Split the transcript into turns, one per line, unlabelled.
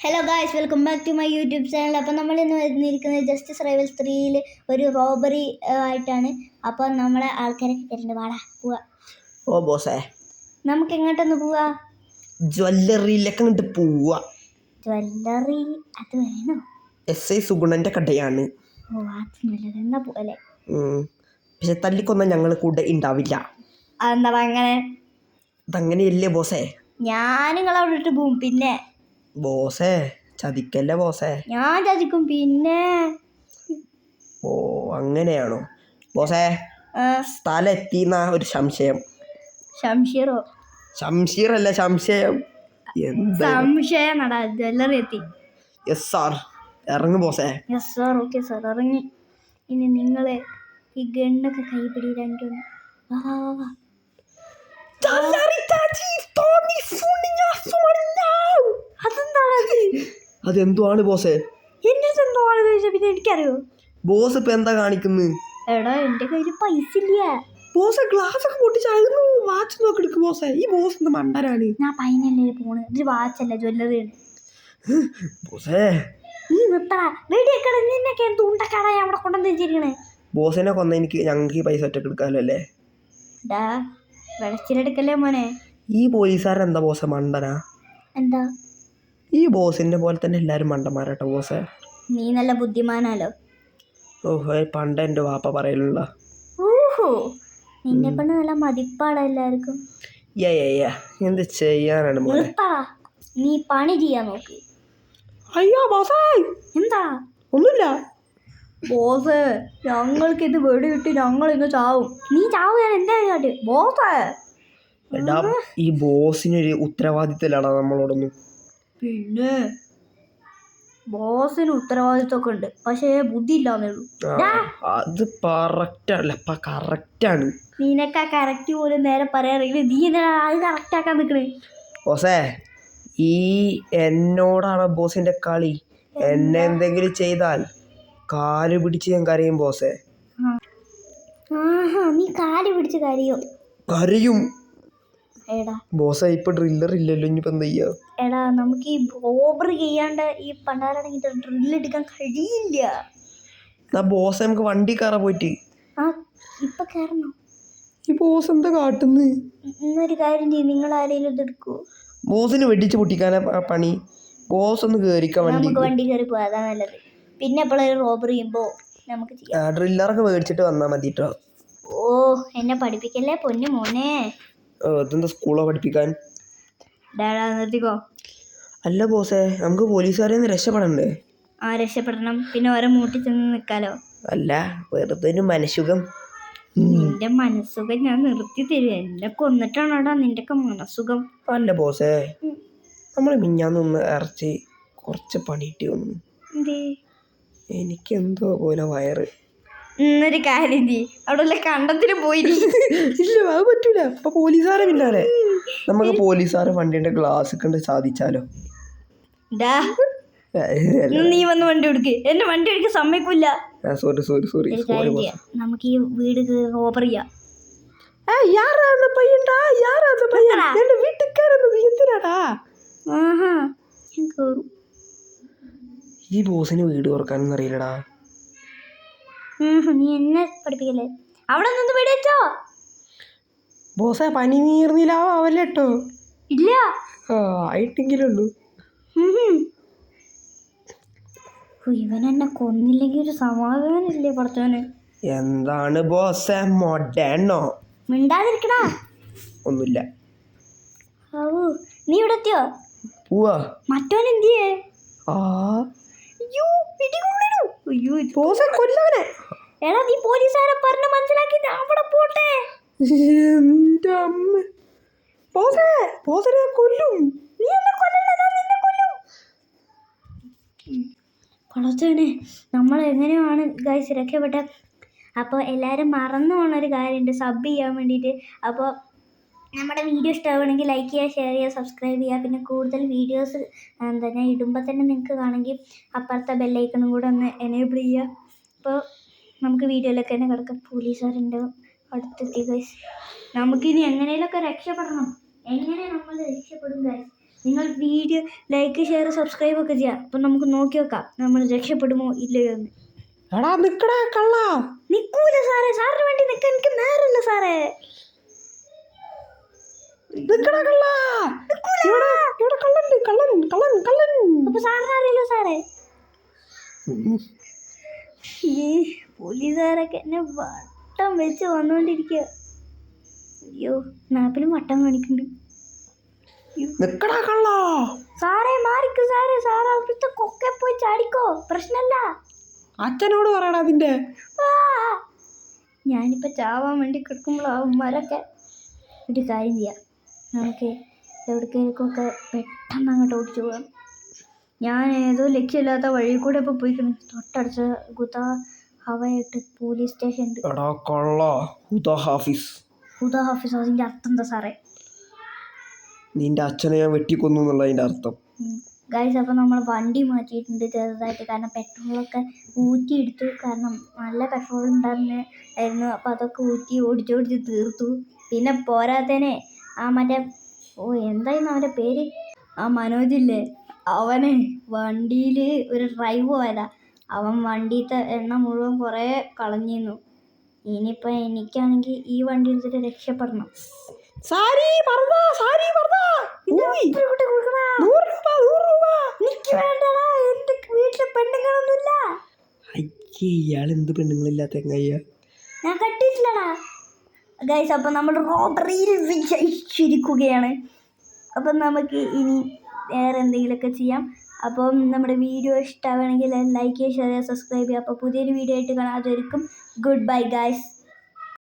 Hello guys welcome back to my YouTube channel അപ്പോൾ നമ്മൾ ഇന്ന് വരുന്നിരിക്കുന്നത് ജസ്റ്റിസ് റൈവൽ ത്രീയിൽ ഒരു റോബറി ആയിട്ടാണ്. അപ്പോൾ നമ്മളെ ആൾക്കാരൊക്കെ തരുന്നുണ്ട് വാടാ പോവാ.
ഓ ബോസേ.
നമുക്ക് എങ്ങോട്ടൊന്ന് പോവാ?
ജ്വല്ലറിയിലേക്ക് അങ്ങോട്ട് പോവാ.
ജ്വല്ലറി അത് വേണോ?
എസ് ഐ സുഗുണന്റെ കടയാണ്.
ഓ അത് നല്ലത്. എന്നാ പോലെ
ഉം. പക്ഷെ തല്ലിക്കൊന്ന ഞങ്ങൾ കൂടെ ഉണ്ടാവില്ല
അതെന്താ അങ്ങനെ?
അതങ്ങനെയല്ലേ ബോസേ?
ഞാൻ നിങ്ങളവിടെ ഇട്ട് പോവും. പിന്നെ?
ബോസേ ചതിക്കല്ലേ ബോസേ?
ഞാൻ ചതിക്കും പിന്നെ?
ഓ അങ്ങനെയാണോ? ബോസേ സ്ഥലം എത്തിന്ന ഒരു സംശയം.
ശംഷീറോ?
ശംഷീർ അല്ല സംശയം എന്താ?
സംശയം നടാ ജ്വല്ലറി എത്തി.
യെസ് സാർ ഇറങ്ങു ബോസേ.
യെസ് സാർ ഓക്കെ സാർ ഇറങ്ങി. ഇനി നിങ്ങളെ ഈ ഗണ്ണൊക്കെ കൈപ്പിടി രണ്ടും വാ വാ വാ. വാ അതെന്താണ്
അതെന്തുവാണ് ബോസേ?
എന്റെ ആണ് ചോദിച്ചാൽ പിന്നെ എനിക്കറിയോ?
ബോസ് ഇപ്പൊ എന്താ കാണിക്കുന്നത്
എടാ എന്റെ കയ്യിൽ പൈസ ഇല്ല.
ബോസെ ഗ്ലാസ് ഒക്കെ പൊട്ടിച്ചായിരുന്നു. വാച്ച് നോക്കി എടുക്കും ബോസെ. ഈ ബോസ് എന്ത് മണ്ടരാണ്
ഞാൻ പൈനല്ലേ പോണ്. ഇത് വാച്ചല്ല ജ്വല്ലറി
ബോസേ.
നീ നിർത്തടാ. വെടിയൊക്കെ നിന്നൊക്കെ തൂണ്ടക്കട അവിടെ കൊണ്ടുവന്ന് വെച്ചിരിക്കണേ?
ബോസിനെ കൊന്ന എനിക്ക് ഞങ്ങൾക്ക് ഈ പൈസ ഒറ്റയ്ക്ക് എടുക്കാമല്ലോ അല്ലേ?
ഡാ വെളച്ചിലെടുക്കല്ലേ മോനെ?
ഈ പോലീസുകാരൻ എന്താ ബോസെ മണ്ടനാ?
എന്താ?
ഈ ബോസിന്റെ പോലെ തന്നെ എല്ലാരും മണ്ടന്മാരാട്ടോ ബോസ്.
നീ നല്ല ബുദ്ധിമാനാലോ?
ഓഹോ പണ്ട് എന്റെ വാപ്പ പറയലുള്ള.
ഓഹോ നിന്നെ കൊണ്ട് നല്ല മതിപ്പാടാ എല്ലാവർക്കും.
യാ യാ യാ എന്ത് ചെയ്യാനാണ് മോനെ?
നിർത്തടാ നീ പണി ചെയ്യാൻ നോക്ക്.
അയ്യോ ബോസേ!
എന്താ?
ഒന്നുമില്ല.
ബോസ് ഞങ്ങൾക്ക് ഇത് വെടി കിട്ടി ഞങ്ങൾ ഇന്ന് ചാവും. നീ ചാവുകയാണ് ഞാൻ എന്താ കാട്ടി ബോസ്.
എടാ ഈ ബോസിനൊരു ഉത്തരവാദിത്തമില്ലാടാ നമ്മളോടൊന്നും.
പിന്നെ ബോസിന് ഉത്തരവാദിത്വമൊക്കെ ഉണ്ട് പക്ഷേ ബുദ്ധി ഇല്ലാന്നേ ഉള്ളൂ
അത് കറക്റ്റാണ്
നിനക്കാ കറക്റ്റ് പോലും നേരെ പറയാറില്ല നീ എന്താ അത് കറക്റ്റ് ആക്കാൻ നിൽക്കണേ
ബോസേ ഈ എന്നോടാണ് ബോസിന്റെ കളി? എന്നെ എന്തെങ്കിലും ചെയ്താൽ കാൽ പിടിച്ച് ഞാൻ കരയും ബോസേ.
ആഹാ നീ കാൽ പിടിച്ച് കരയോ?
കരയും.
എടാ.
ബോസ് ഇപ്പൊ ഡ്രില്ലർ ഇല്ലല്ലോ ഇനിയിപ്പോ എന്താ ചെയ്യാ?
എടാ നമുക്ക് ഈ റോബറി ചെയ്യാണ്ട് ഈ പണ്ടാരാണെങ്കിൽ ഡ്രില്ലെടുക്കാൻ കഴിയില്ല.
എന്നാ ബോസ് നമുക്ക് വണ്ടി കയറാ പോയിട്ട്.
ആ ഇപ്പൊ കയറണോ
ഈ ബോസ് എന്താ കാട്ടുന്ന്?
ഇന്നൊരു കാര്യം ചെയ്യും നിങ്ങൾ ആരെങ്കിലും ഇത് എടുക്കുവോ
ബോസിന് വെടിച്ച് പൊട്ടിക്കാനാ പ- പണി. ബോസ് ഒന്ന് കേറിക്കാൻ വണ്ടി
നമുക്ക് വണ്ടി കയറി പോവാ അതാ നല്ലത്. പിന്നെ എപ്പോഴും റോബറി ചെയ്യുമ്പോ നമുക്ക് ചെയ്യാം.
ഡ്രില്ലറൊക്കെ മേടിച്ചിട്ട് വന്നാ മതി
ഓ എന്നെ പഠിപ്പിക്കല്ലേ പൊന്നു മോനെ?
ഇതെന്താ സ്കൂളോ പഠിപ്പിക്കാൻ?
നിർത്തിക്കോ?
അല്ല ബോസേ നമുക്ക് പോലീസുകാരെ ഒന്ന് രക്ഷപ്പെടണ്ടേ?
ആ രക്ഷപ്പെടണം. പിന്നെ ഓരോ മൂട്ടി ചെന്ന് നിൽക്കാലോ
അല്ല വെറുതെ ഒരു മനഃസുഖം
നിന്റെ മനസ്സുഖം ഞാൻ നിർത്തി തരും. എന്നെ കൊന്നിട്ടാണോടാ നിന്റെ ഒക്കെ മനസ്സുഖം?
അല്ല ബോസേ നമ്മൾ മിഞ്ഞാന്നൊന്ന് ഇറച്ചി കുറച്ച് പണിയിട്ട് വന്നു.
എന്തേ?
എനിക്ക് എന്തോ പോലെ വയറ്.
ഇന്നൊരു കാര്യം ചെയ്യ് അവിടെ ഉള്ള കണ്ടത്തിന് പോയി
ഇല്ല അത് പറ്റൂല ഇപ്പൊ പോലീസുകാരെ പിന്നാലെ നമുക്ക് പോലീസുകാരെ വണ്ടിയുടെ ഗ്ലാസ് കണ്ട് സാധിച്ചാലോ
ഡാ ഇന്ന് നീ വന്ന് വണ്ടി എടുക്ക് എന്നെ വണ്ടി എടുക്കാൻ സമ്മതിക്കൂല
സോറി സോറി സോറി
ഒരു
സോറി
കാര്യം ചെയ്യാം നമുക്ക് ഈ വീട് റോബർ ചെയ്യാം
யாரான பையன்டா யாரான பையன் என்ன வீட்டுக்காரன் എന്തിനാടാ
ആഹാ ഞാൻ കേറും
ഈ ബോസിന് വീട് തുറക്കാനൊന്നും അറിയില്ലടാ
ഉം, നീ എന്നെ പഠിപ്പിക്കല്ലേ? അവിടെ നിന്ന് പിടിച്ചോ
ബോസെ പനി നീർന്നില്ല ആവല്ലേ കേട്ടോ
ഇല്ല.
ആയിട്ടെങ്കിലുള്ളൂ.
ഇവൻ എന്നെ കൊന്നില്ലെങ്കിൽ ഒരു സമാധാനമില്ലേ പഠിച്ചവന്
എന്താണ് ബോസെ മൊഡേണോ
മിണ്ടാതിരിക്കടാ.
ഒന്നുമില്ല.
നീ ഇവിടെ എത്തിയോ?
പോവാ
മറ്റവൻ എന്തിയേ?
ആ.
അയ്യോ പിടികൊള്ളു അയ്യോ
ബോസെ കൊല്ലാനെ.
എടാ നീ പോലീസുകാരെ പറഞ്ഞ് മനസ്സിലാക്കി അവിടെ പോട്ടെ.
എന്റെ അമ്മ. ബോസെ ബോസനെ കൊല്ലും.
നീ എന്നെ കൊല്ലണ്ട ഞാൻ നിന്നെ കൊല്ലും. പടച്ചവനെ നമ്മൾ എങ്ങനെയാണ് ഗൈസ് രക്ഷപ്പെട്ട? അപ്പോൾ എല്ലാവരും മറന്നു പോകുന്ന ഒരു കാര്യമുണ്ട് സബ് ചെയ്യാൻ വേണ്ടിയിട്ട്. അപ്പോൾ നമ്മുടെ വീഡിയോ ഇഷ്ടമാവുകയാണെങ്കിൽ ലൈക്ക് ചെയ്യുക ഷെയർ ചെയ്യുക സബ്സ്ക്രൈബ് ചെയ്യുക. പിന്നെ കൂടുതൽ വീഡിയോസ് എന്താ ഞാൻ ഇടുമ്പോൾ തന്നെ നിങ്ങൾക്ക് കാണുമെങ്കിൽ അപ്പുറത്തെ ബെല്ലൈക്കണും കൂടെ ഒന്ന് എനേബിൾ ചെയ്യുക. അപ്പോൾ നമുക്ക് വീഡിയോയിലൊക്കെ തന്നെ കിടക്കാം. പോലീസുകാരുണ്ട്. അടുത്തെത്തി ഗൈസ് നമുക്കിനി എങ്ങനെയൊക്കെ രക്ഷപ്പെടണം? എങ്ങനെ നമ്മൾ രക്ഷപ്പെടും ഗൈസ് നിങ്ങൾ വീഡിയോ ലൈക്ക് ഷെയർ സബ്സ്ക്രൈബ് ഒക്കെ ചെയ്യാം. അപ്പം നമുക്ക് നോക്കി വെക്കാം. നമ്മൾ രക്ഷപ്പെടുമോ ഇല്ലയോ എന്ന്.
എടാ നിക്കടാ കള്ള.
നിക്കൂല സാറേ. സാറിന് വേണ്ടി നിൽക്കാൻ എനിക്ക് നേരമില്ല സാറേ.
നിക്കടാ കള്ള. ഇവിടെ ഇവിടെ കള്ളൻ കള്ളൻ കള്ളൻ കള്ളൻ.
അപ്പൊ സാറിന് അറിയില്ല സാറേ. പോലീസുകാരൊക്കെ എന്നെ വട്ടം വെച്ച് വന്നുകൊണ്ടിരിക്കുക അയ്യോ നാപ്പിലും വട്ടം കാണിക്കുന്നുണ്ട്. സാറേ മാറിക്കോ സാറേ സാറ് അവിടുത്തെ കൊക്കെ പോയി ചാടിക്കോ. പ്രശ്നമല്ല
അച്ഛനോട് പറയടാ
അതിന്റെ! ഞാനിപ്പോ ചാവാൻ വേണ്ടി കിടക്കുമ്പോൾ അവന്മാരൊക്കെ ഒരു കാര്യം ചെയ്യാം. നമുക്ക് എവിടേക്കൊക്കെ പെട്ടെന്ന് അങ്ങോട്ട് ഓടിച്ചു പോകാം. ഞാൻ ഏതോ ലക്ഷ്യമില്ലാത്ത വഴി കൂടെ ഇപ്പോൾ പോയിക്കണം. തൊട്ടടുത്ത ഗുദ ഹവയായിട്ട് പോലീസ് സ്റ്റേഷൻ ഉണ്ട്
എടാ കള്ള. ഹുദ ഹാഫിസ്.
ഹുദ ഹാഫീസ് അതിന്റെ അർത്ഥം എന്താ സാറേ?
നിന്റെ അച്ഛനെ ഞാൻ വെട്ടിക്കൊന്നു എന്നുള്ള അതിന്റെ അർത്ഥം.
ഗൈസ് അപ്പോൾ നമ്മൾ വണ്ടി മാറ്റിയിട്ടുണ്ട് ചെറുതായിട്ട്. കാരണം പെട്രോളൊക്കെ ഊറ്റിയെടുത്തു കാരണം നല്ല പെട്രോൾ ഉണ്ടായിരുന്നു. ആയിരുന്നു. അപ്പോൾ അതൊക്കെ ഊറ്റി ഓടിച്ചോടിച്ച് തീർത്തു. പിന്നെ പോരാത്തേനെ ആ മറ്റേ ഓ എന്തായിരുന്നു അവന്റെ പേര്? ആ മനോജില്ലേ അവനെ വണ്ടിയിൽ ഒരു ഡ്രൈവ് പോയതാ. അവൻ വണ്ടിയിലത്തെ എണ്ണ മുഴുവൻ കുറേ കളഞ്ഞിരുന്നു. ഇനിയിപ്പോൾ എനിക്കാണെങ്കിൽ ഈ വണ്ടി എടുത്തിട്ട് രക്ഷപ്പെടണം.
സാരി മറന്നാ സാരി മറന്നാ. ഇയാൾ എന്ത് പെണ്ണുങ്ങളില്ലാത്ത എങ്ങയ്യ
ഞാൻ കട്ടിട്ടില്ലടാ. ഗൈസ് അപ്പം നമ്മൾ റോബറിയിൽ വിജയിച്ചിരിക്കുകയാണ്. അപ്പം നമുക്ക് ഇനി വേറെ എന്തെങ്കിലുമൊക്കെ ചെയ്യാം. അപ്പം നമ്മുടെ വീഡിയോ ഇഷ്ടമാണെങ്കിൽ ലൈക്ക് ചെയ്യുക ഷെയർ ചെയ്യുക. സബ്സ്ക്രൈബ് ചെയ്യുക അപ്പോൾ പുതിയൊരു വീഡിയോ ആയിട്ട് കാണാം അതൊരിക്കും ഗുഡ് ബൈ ഗൈസ്